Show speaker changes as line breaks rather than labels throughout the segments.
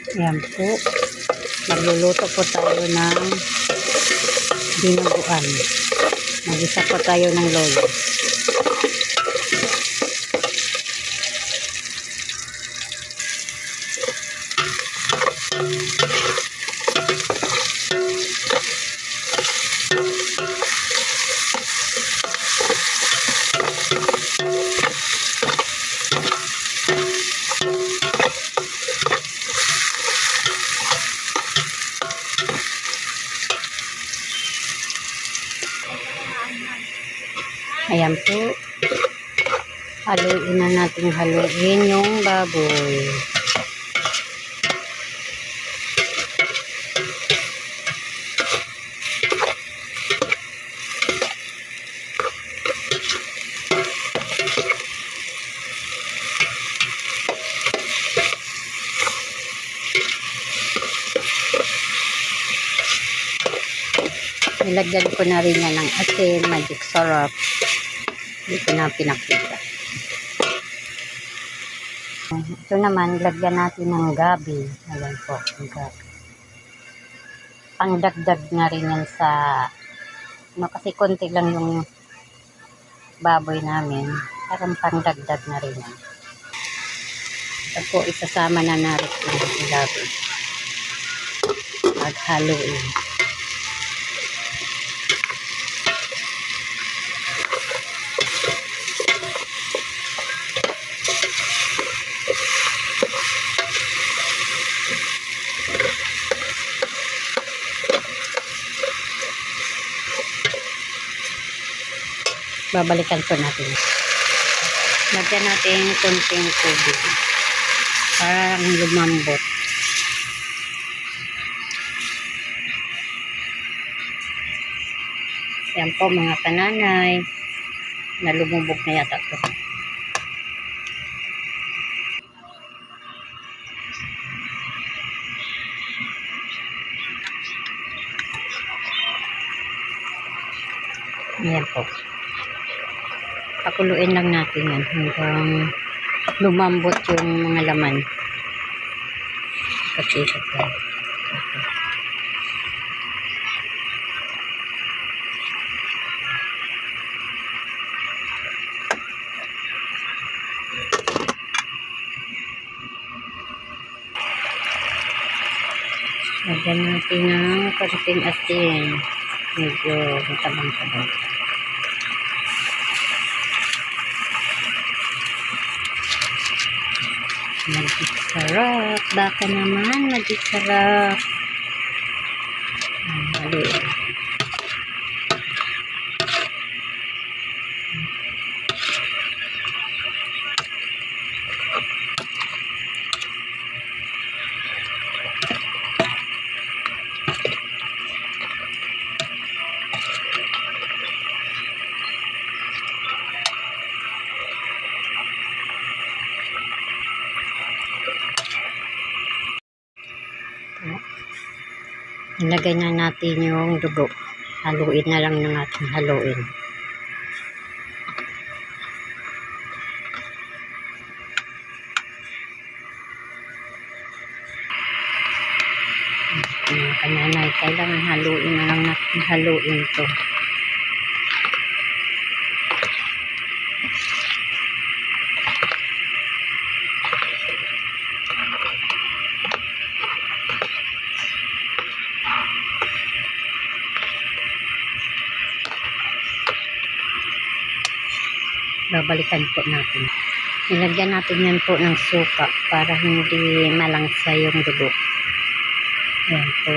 Ayan po. Magluluto po tayo ng dinuguan. Mag-isa po tayo ng lolo. Ayan po. Haluin na natin haluin yung baboy. Nilagyan ko na rin yan ng asin, magic syrup. Ko na pinakita. Ito naman, lagyan natin ng gabi. Ayan po, ang gabi. Pangdagdag na rin yan sa, no, kasi konti lang yung baboy namin. Parang pangdagdag na rin yan. Ito po, isasama na natin yung gabi. Paghaluin. Babalikan po natin. Lagyan natin konting tubig. Parang lumambot. Yan po mga kananay. Nalumubog na yata to. Ayan po pakuluin lang natin yan hanggang lumambot yung mga laman katikot lang Lagyan natin ng konting asin. Medyo matabang-tabang. Magic sarap. Baka naman magic sarap. Ang Ilagay na natin yung dugo. Haluin na lang ng ating haluin. Kananay, kailangan haluin na lang natin haluin to. Babalikan po natin. Ilagyan natin yan po ng suka para hindi malangsa yung dugo. Ayan po.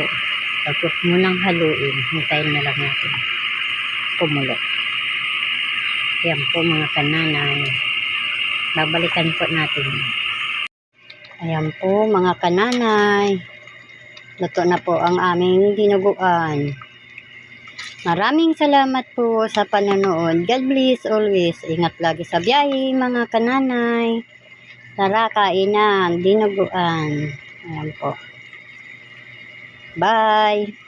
Pagkot munang haluin, hintayin na lang natin. Kumulo. Ayan po mga kananay. Babalikan po natin. Ayan po mga kananay. Luto na po ang aming dinuguan. Maraming salamat po sa panonood. God bless always. Ingat lagi sa biyahe, mga kananay. Tara, kainan, dinuguan. Ayan po. Bye!